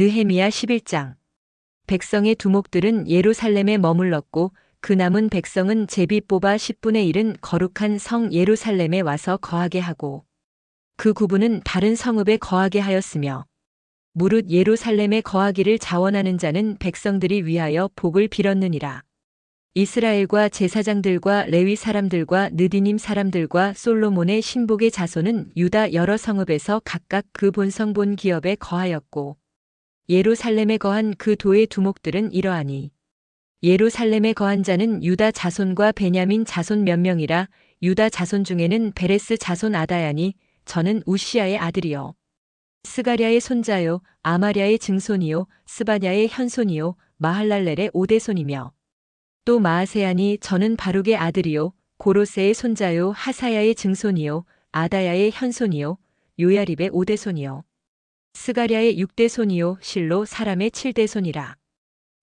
느헤미야 11장 백성의 두목들은 예루살렘에 머물렀고 그 남은 백성은 제비 뽑아 10분의 1은 거룩한 성 예루살렘에 와서 거하게 하고 그 구분은 다른 성읍에 거하게 하였으며 무릇 예루살렘에 거하기를 자원하는 자는 백성들이 위하여 복을 빌었느니라. 이스라엘과 제사장들과 레위 사람들과 느디님 사람들과 솔로몬의 신복의 자손은 유다 여러 성읍에서 각각 그 본성 본 기업에 거하였고 예루살렘에 거한 그 도의 두목들은 이러하니 예루살렘에 거한 자는 유다 자손과 베냐민 자손 몇 명이라 유다 자손 중에는 베레스 자손 아다야니 저는 우시아의 아들이요. 스가랴의 손자요 아마랴의 증손이요 스바냐의 현손이요 마할랄렐의 오대손이며 또 마아세야니 저는 바룩의 아들이요 고로세의 손자요 하사야의 증손이요 아다야의 현손이요 요야립의 오대손이요 스가랴의 육대손이요 실로 사람의 칠대손이라.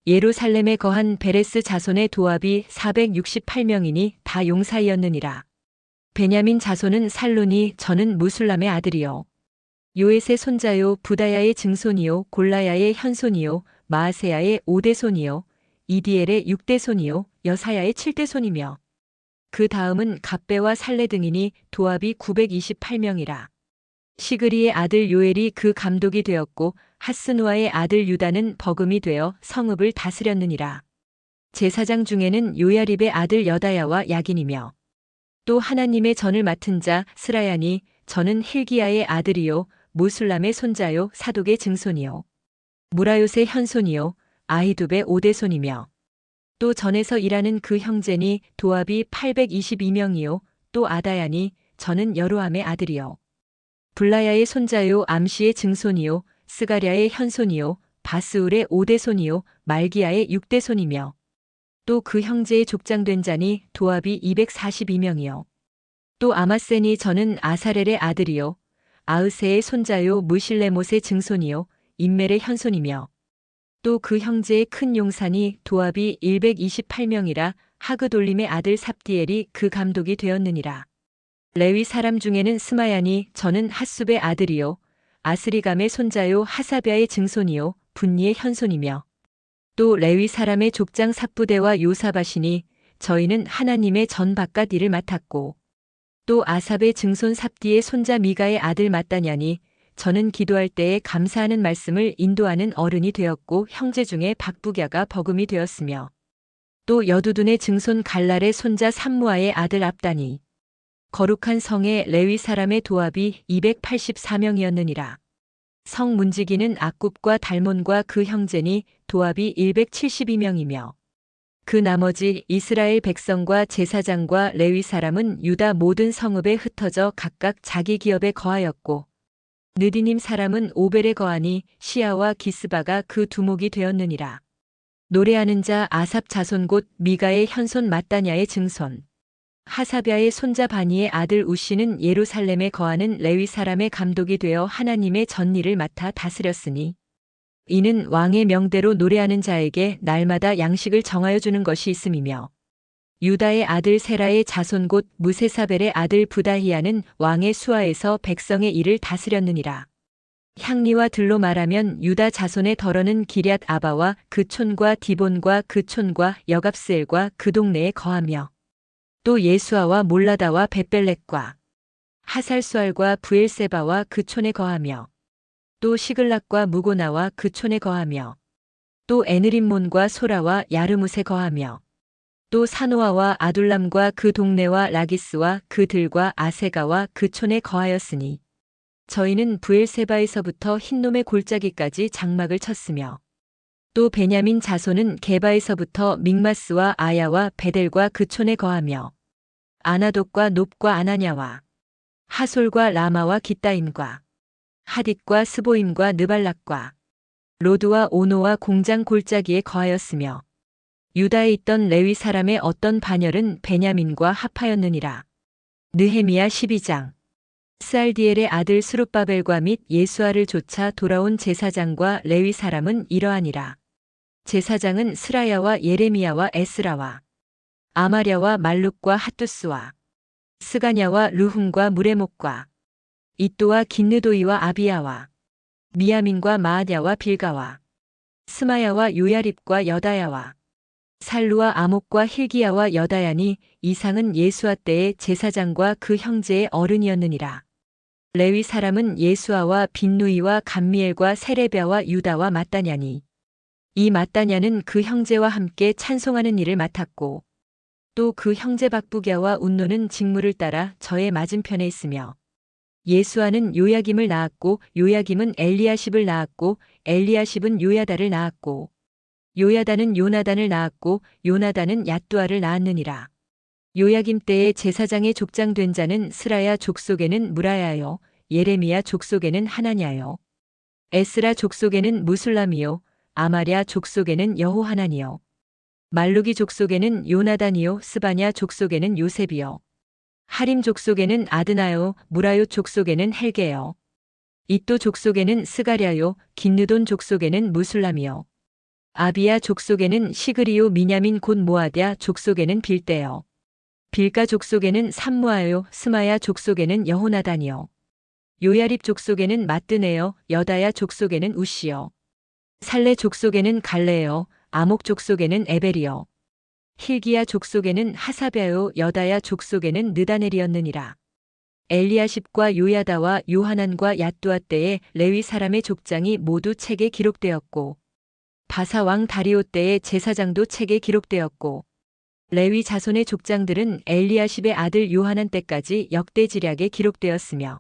예루살렘에 거한 베레스 자손의 도합이 468명이니 다 용사이었느니라. 베냐민 자손은 살론이 저는 무술람의 아들이요. 요엣의 손자요 부다야의 증손이요 골라야의 현손이요 마아세야의 오대손이요 이디엘의 6대손이요 여사야의 7대손이며. 그 다음은 갑배와 살레 등이니 도합이 928명이라. 시그리의 아들 요엘이 그 감독이 되었고 하스누아의 아들 유다는 버금이 되어 성읍을 다스렸느니라. 제사장 중에는 요야립의 아들 여다야와 야긴이며 또 하나님의 전을 맡은 자 스라야니 저는 힐기야의 아들이요 무술람의 손자요 사독의 증손이요 무라요의 현손이요 아이둡의 오대손이며 또 전에서 일하는 그 형제니 도합이 822명이요 또 아다야니 저는 여로함의 아들이요 블라야의 손자요 암시의 증손이요 스가랴의 현손이요 바스울의 오대손이요 말기야의 육대손이며 또 그 형제의 족장된 자니 도합이 242명이요 또 아마센이 저는 아사렐의 아들이요 아으세의 손자요 무실레못의 증손이요 인멜의 현손이며 또 그 형제의 큰 용산이 도합이 128명이라 하그돌림의 아들 삽디엘이 그 감독이 되었느니라. 레위 사람 중에는 스마야니 저는 핫숲의 아들이요. 아스리감의 손자요 하사비아의 증손이요 분니의 현손이며. 또 레위 사람의 족장 삽부대와 요사바시니 저희는 하나님의 전 바깥 일을 맡았고. 또 아삽의 증손 삽디의 손자 미가의 아들 맞다냐니 저는 기도할 때에 감사하는 말씀을 인도하는 어른이 되었고 형제 중에 박부갸가 버금이 되었으며. 또 여두둔의 증손 갈랄의 손자 삼무아의 아들 압다니 거룩한 성의 레위 사람의 도합이 284명이었느니라. 성 문지기는 악굽과 달몬과 그 형제니 도합이 172명이며 그 나머지 이스라엘 백성과 제사장과 레위 사람은 유다 모든 성읍에 흩어져 각각 자기 기업에 거하였고 느디님 사람은 오벨에 거하니 시아와 기스바가 그 두목이 되었느니라. 노래하는 자 아삽 자손 곧 미가의 현손 마따냐의 증손. 하사비아의 손자 바니의 아들 우시는 예루살렘에 거하는 레위 사람의 감독이 되어 하나님의 전일을 맡아 다스렸으니 이는 왕의 명대로 노래하는 자에게 날마다 양식을 정하여 주는 것이 있음이며 유다의 아들 세라의 자손 곧 무세사벨의 아들 부다히야는 왕의 수하에서 백성의 일을 다스렸느니라. 향리와 들로 말하면 유다 자손의 덜어는 기럇 아바와 그 촌과 디본과 그 촌과 여갑스엘과 그 동네에 거하며 또 예수아와 몰라다와 베벨렉과 하살수알과 부엘세바와 그 촌에 거하며 또 시글락과 무고나와 그 촌에 거하며 또 에느림몬과 소라와 야르뭇에 거하며 또 사노아와 아둘람과 그 동네와 라기스와 그 들과 아세가와 그 촌에 거하였으니 저희는 부엘세바에서부터 흰놈의 골짜기까지 장막을 쳤으며 또 베냐민 자손은 게바에서부터 믹마스와 아야와 베델과 그 촌에 거하며 아나독과 높과 아나냐와 하솔과 라마와 기따임과 하딧과 스보임과 느발락과 로드와 오노와 공장 골짜기에 거하였으며 유다에 있던 레위 사람의 어떤 반열은 베냐민과 합하였느니라. 느헤미야 12장 스알디엘의 아들 스룹바벨과 및 예수아를 쫓아 돌아온 제사장과 레위 사람은 이러하니라. 제사장은 스라야와 예레미야와 에스라와 아마랴와 말룩과 핫두스와 스가냐와 루훔과 무레목과 이또와 긴느도이와 아비야와 미야민과 마아랴와 빌가와 스마야와 요야립과 여다야와 살루와 아목과 힐기야와 여다야니 이상은 예수아 때의 제사장과 그 형제의 어른이었느니라. 레위 사람은 예수아와 빈누이와 감미엘과 세레베와 유다와 마따냐니 이 마따냐는 그 형제와 함께 찬송하는 일을 맡았고 또 그 형제 박부갸와 운노는 직무를 따라 저의 맞은편에 있으며 예수아는 요야김을 낳았고 요야김은 엘리야십을 낳았고 엘리야십은 요야다를 낳았고 요야다는 요나단을 낳았고 요나단은 야뚜아를 낳았느니라. 요야김 때에 제사장의 족장된 자는 스라야 족속에는 무라야요 예레미야 족속에는 하나냐요 에스라 족속에는 무술람이요 아마랴 족속에는 여호하나니요 말루기 족속에는 요나단이요 스바냐 족속에는 요셉이요. 하림 족속에는 아드나요 무라요 족속에는 헬게요. 이또 족속에는 스가랴요 긴느돈 족속에는 무술람이요. 아비야 족속에는 시그리요 미냐민 곧 모아드야 족속에는 빌대요. 빌가 족속에는 삼무아요 스마야 족속에는 여호나단이요. 요야립 족속에는 마뜨네요 여다야 족속에는 우시요. 살레 족속에는 갈레요 아목 족 속에는 에벨이요 힐기야 족속에는 하사베요 여다야 족속에는 느다넬이었느니라. 엘리야십과 요야다와 요하난과 야뚜아 때에 레위 사람의 족장이 모두 책에 기록되었고 바사 왕 다리오 때의 제사장도 책에 기록되었고 레위 자손의 족장들은 엘리야십의 아들 요하난 때까지 역대지략에 기록되었으며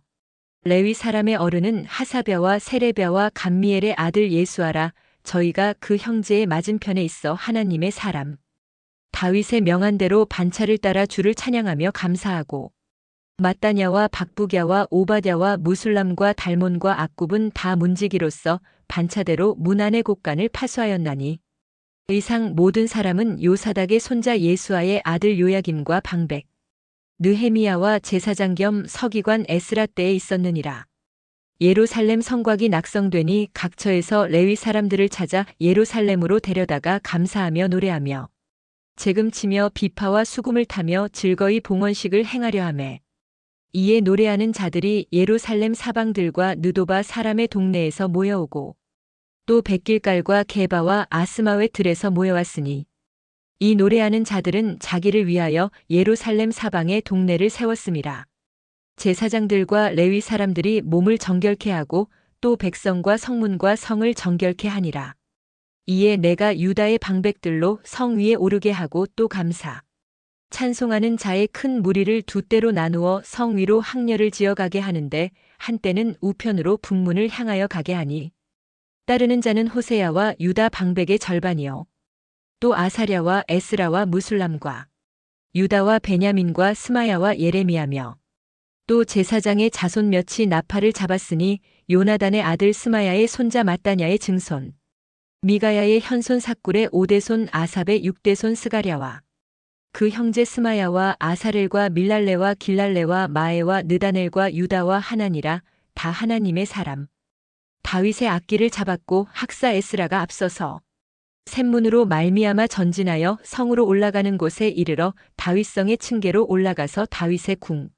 레위 사람의 어른은 하사벼와 세레벼와 감미엘의 아들 예수아라 저희가 그 형제의 맞은편에 있어 하나님의 사람 다윗의 명한 대로 반차를 따라 주를 찬양하며 감사하고 마따냐와 박부갸와 오바댜와 무술람과 달몬과 악굽은 다 문지기로서 반차대로 문안의 곡간을 파수하였나니 의상 모든 사람은 요사닥의 손자 예수아의 아들 요야김과 방백 느헤미야와 제사장 겸 서기관 에스라 때에 있었느니라. 예루살렘 성곽이 낙성되니 각처에서 레위 사람들을 찾아 예루살렘으로 데려다가 감사하며 노래하며 재금치며 비파와 수금을 타며 즐거이 봉헌식을 행하려 하매 이에 노래하는 자들이 예루살렘 사방들과 느도바 사람의 동네에서 모여오고 또 백길갈과 게바와 아스마웨 들에서 모여왔으니 이 노래하는 자들은 자기를 위하여 예루살렘 사방에 동네를 세웠습니다. 제사장들과 레위 사람들이 몸을 정결케 하고 또 백성과 성문과 성을 정결케 하니라. 이에 내가 유다의 방백들로 성 위에 오르게 하고 또 감사. 찬송하는 자의 큰 무리를 두 때로 나누어 성 위로 항렬을 지어가게 하는데 한때는 우편으로 북문을 향하여 가게 하니 따르는 자는 호세야와 유다 방백의 절반이요. 또 아사랴와 에스라와 무술람과 유다와 베냐민과 스마야와 예레미야며 또 제사장의 자손 몇이 나팔을 잡았으니 요나단의 아들 스마야의 손자 마따냐의 증손 미가야의 현손 사꿀의 오대손 아삽의 육대손 스가랴와 그 형제 스마야와 아사렐과 밀랄레와 길랄레와 마에와 느다넬과 유다와 하나니라 다 하나님의 사람. 다윗의 악기를 잡았고 학사 에스라가 앞서서 샘문으로 말미암아 전진하여 성으로 올라가는 곳에 이르러 다윗성의 층계로 올라가서 다윗의 궁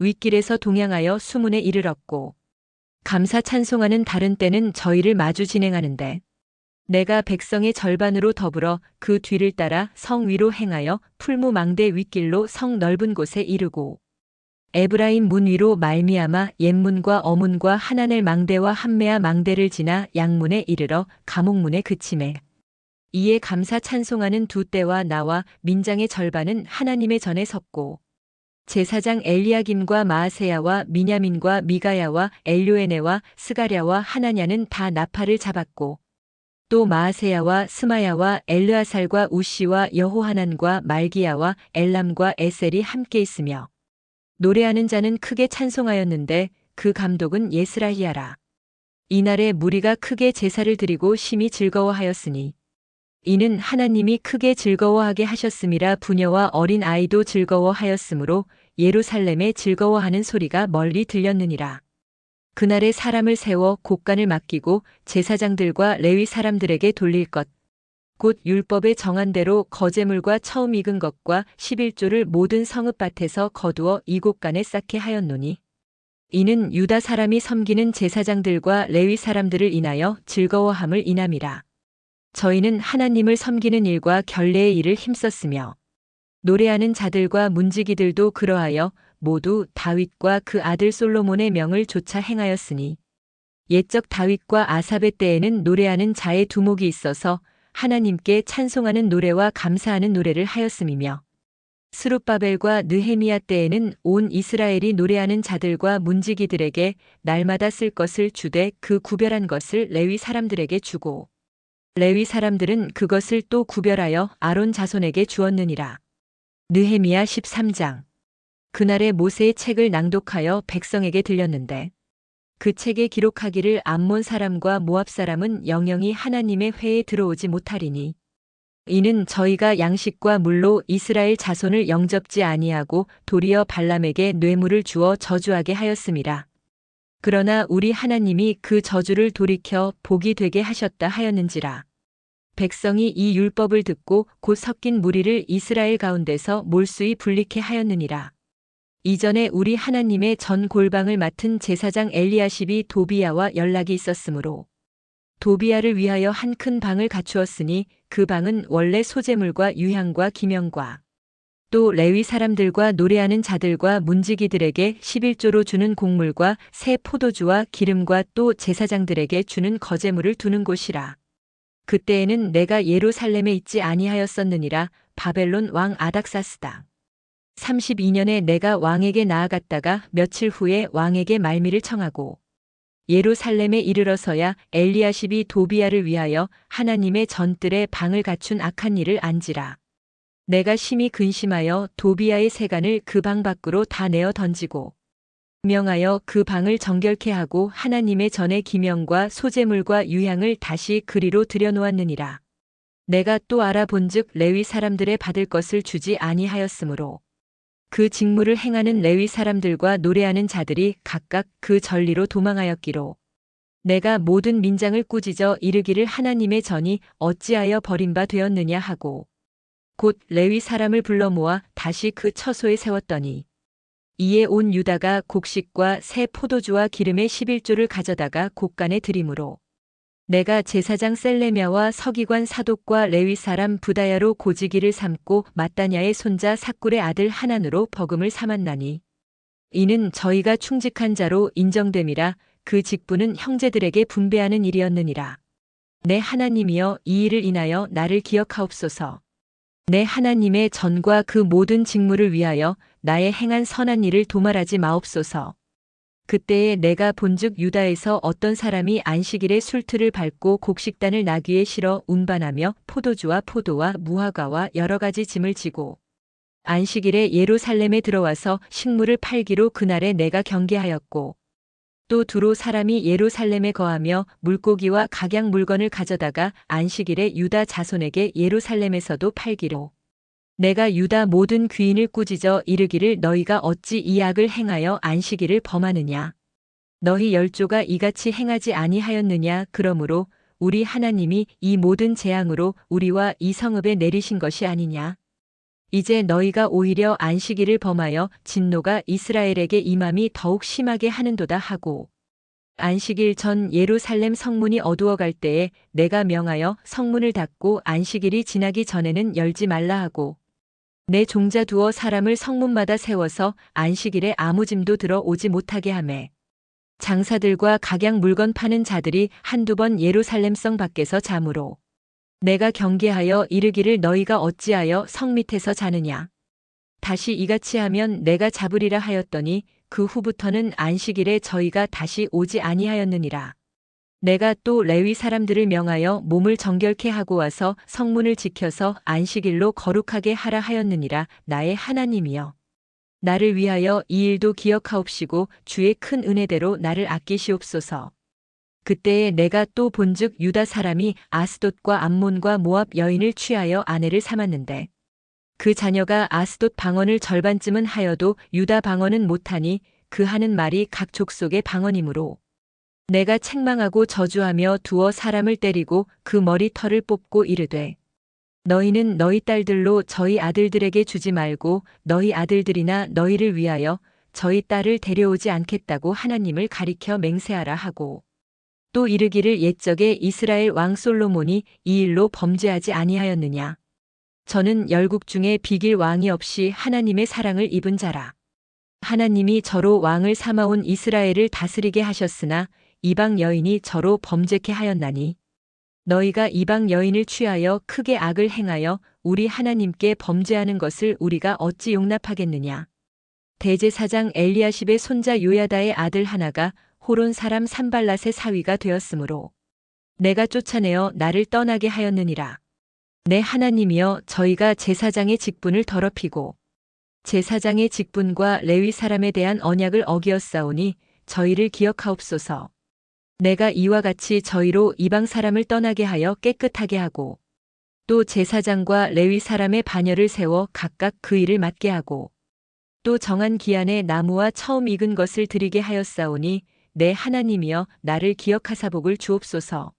윗길에서 동양하여 수문에 이르렀고 감사 찬송하는 다른 때는 저희를 마주 진행하는데 내가 백성의 절반으로 더불어 그 뒤를 따라 성 위로 행하여 풀무망대 윗길로 성 넓은 곳에 이르고 에브라임 문 위로 말미암아 옛문과 어문과 하나넬 망대와 한메아 망대를 지나 양문에 이르러 감옥문에 그침에 이에 감사 찬송하는 두 때와 나와 민장의 절반은 하나님의 전에 섰고 제사장 엘리야김과 마아세야와 미냐민과 미가야와 엘료에네와 스가랴와 하나냐는 다 나팔을 잡았고 또 마아세야와 스마야와 엘르아살과 우시와 여호하난과 말기야와 엘람과 에셀이 함께 있으며 노래하는 자는 크게 찬송하였는데 그 감독은 예스라히야라. 이날에 무리가 크게 제사를 드리고 심히 즐거워하였으니 이는 하나님이 크게 즐거워하게 하셨음이라 부녀와 어린 아이도 즐거워하였으므로 예루살렘에 즐거워하는 소리가 멀리 들렸느니라. 그날에 사람을 세워 곡간을 맡기고 제사장들과 레위 사람들에게 돌릴 것. 곧 율법에 정한 대로 거제물과 처음 익은 것과 11조를 모든 성읍밭에서 거두어 이 곡간에 쌓게 하였노니 이는 유다 사람이 섬기는 제사장들과 레위 사람들을 인하여 즐거워함을 인함이라. 저희는 하나님을 섬기는 일과 결례의 일을 힘썼으며 노래하는 자들과 문지기들도 그러하여 모두 다윗과 그 아들 솔로몬의 명을 조차 행하였으니 옛적 다윗과 아삽의 때에는 노래하는 자의 두목이 있어서 하나님께 찬송하는 노래와 감사하는 노래를 하였음이며 스룹바벨과 느헤미야 때에는 온 이스라엘이 노래하는 자들과 문지기들에게 날마다 쓸 것을 주되 그 구별한 것을 레위 사람들에게 주고 레위 사람들은 그것을 또 구별하여 아론 자손에게 주었느니라. 느헤미야 13장 그날에 모세의 책을 낭독하여 백성에게 들렸는데 그 책에 기록하기를 암몬 사람과 모압 사람은 영영이 하나님의 회에 들어오지 못하리니 이는 저희가 양식과 물로 이스라엘 자손을 영접지 아니하고 도리어 발람에게 뇌물을 주어 저주하게 하였음이라. 그러나 우리 하나님이 그 저주를 돌이켜 복이 되게 하셨다 하였는지라. 백성이 이 율법을 듣고 곧 섞인 무리를 이스라엘 가운데서 몰수히 분리케 하였느니라. 이전에 우리 하나님의 전 골방을 맡은 제사장 엘리야십이 도비야와 연락이 있었으므로 도비야를 위하여 한 큰 방을 갖추었으니 그 방은 원래 소재물과 유향과 기명과 또 레위 사람들과 노래하는 자들과 문지기들에게 11조로 주는 곡물과 새 포도주와 기름과 또 제사장들에게 주는 거제물을 두는 곳이라. 그때에는 내가 예루살렘에 있지 아니하였었느니라 바벨론 왕 아닥사스다. 32년에 내가 왕에게 나아갔다가 며칠 후에 왕에게 말미를 청하고 예루살렘에 이르러서야 엘리야십이 도비야를 위하여 하나님의 전뜰에 방을 갖춘 악한 일을 안지라. 내가 심히 근심하여 도비야의 세간을 그 방 밖으로 다 내어 던지고 명하여 그 방을 정결케 하고 하나님의 전의 기명과 소재물과 유향을 다시 그리로 들여놓았느니라. 내가 또 알아본즉 레위 사람들의 받을 것을 주지 아니하였으므로 그 직무를 행하는 레위 사람들과 노래하는 자들이 각각 그 전리로 도망하였기로 내가 모든 민장을 꾸짖어 이르기를 하나님의 전이 어찌하여 버림바 되었느냐 하고 곧 레위 사람을 불러 모아 다시 그 처소에 세웠더니 이에 온 유다가 곡식과 새 포도주와 기름의 11조를 가져다가 곡간에 드림으로 내가 제사장 셀레미아와 서기관 사독과 레위 사람 부다야로 고지기를 삼고 마따냐의 손자 사꿀의 아들 하난으로 버금을 삼았나니 이는 저희가 충직한 자로 인정됨이라 그 직분은 형제들에게 분배하는 일이었느니라. 내 하나님이여 이 일을 인하여 나를 기억하옵소서 내 하나님의 전과 그 모든 직무를 위하여 나의 행한 선한 일을 도말하지 마옵소서. 그때에 내가 본즉 유다에서 어떤 사람이 안식일에 술틀을 밟고 곡식단을 나귀에 실어 운반하며 포도주와 포도와 무화과와 여러 가지 짐을 지고 안식일에 예루살렘에 들어와서 식물을 팔기로 그날에 내가 경계하였고 또 두로 사람이 예루살렘에 거하며 물고기와 각양 물건을 가져다가 안식일에 유다 자손에게 예루살렘에서도 팔기로. 내가 유다 모든 귀인을 꾸짖어 이르기를 너희가 어찌 이 악을 행하여 안식일을 범하느냐? 너희 열조가 이같이 행하지 아니하였느냐? 그러므로 우리 하나님이 이 모든 재앙으로 우리와 이 성읍에 내리신 것이 아니냐 이제 너희가 오히려 안식일을 범하여 진노가 이스라엘에게 임함이 더욱 심하게 하는도다 하고 안식일 전 예루살렘 성문이 어두워갈 때에 내가 명하여 성문을 닫고 안식일이 지나기 전에는 열지 말라 하고 내 종자 두어 사람을 성문마다 세워서 안식일에 아무 짐도 들어 오지 못하게 하매 장사들과 각양 물건 파는 자들이 한두 번 예루살렘 성 밖에서 잠으로 내가 경계하여 이르기를 너희가 어찌하여 성 밑에서 자느냐 다시 이같이 하면 내가 잡으리라 하였더니 그 후부터는 안식일에 저희가 다시 오지 아니하였느니라. 내가 또 레위 사람들을 명하여 몸을 정결케 하고 와서 성문을 지켜서 안식일로 거룩하게 하라 하였느니라 나의 하나님이여. 나를 위하여 이 일도 기억하옵시고 주의 큰 은혜대로 나를 아끼시옵소서. 그때에 내가 또 본즉 유다 사람이 아스돗과 암몬과 모압 여인을 취하여 아내를 삼았는데 그 자녀가 아스돗 방언을 절반쯤은 하여도 유다 방언은 못하니 그 하는 말이 각 족속의 방언이므로 내가 책망하고 저주하며 두어 사람을 때리고 그 머리털을 뽑고 이르되 너희는 너희 딸들로 저희 아들들에게 주지 말고 너희 아들들이나 너희를 위하여 저희 딸을 데려오지 않겠다고 하나님을 가리켜 맹세하라 하고 또 이르기를 옛적에 이스라엘 왕 솔로몬이 이 일로 범죄하지 아니하였느냐? 저는 열국 중에 비길 왕이 없이 하나님의 사랑을 입은 자라. 하나님이 저로 왕을 삼아온 이스라엘을 다스리게 하셨으나 이방 여인이 저로 범죄케 하였나니. 너희가 이방 여인을 취하여 크게 악을 행하여 우리 하나님께 범죄하는 것을 우리가 어찌 용납하겠느냐? 대제사장 엘리야십의 손자 요야다의 아들 하나가 호론 사람 산발랏의 사위가 되었으므로 내가 쫓아내어 나를 떠나게 하였느니라 내 하나님이여 저희가 제사장의 직분을 더럽히고 제사장의 직분과 레위 사람에 대한 언약을 어기었사오니 저희를 기억하옵소서. 내가 이와 같이 저희로 이방 사람을 떠나게 하여 깨끗하게 하고 또 제사장과 레위 사람의 반열을 세워 각각 그 일을 맡게 하고 또 정한 기한에 나무와 처음 익은 것을 드리게 하였사오니 내 하나님이여 나를 기억하사 복을 주옵소서.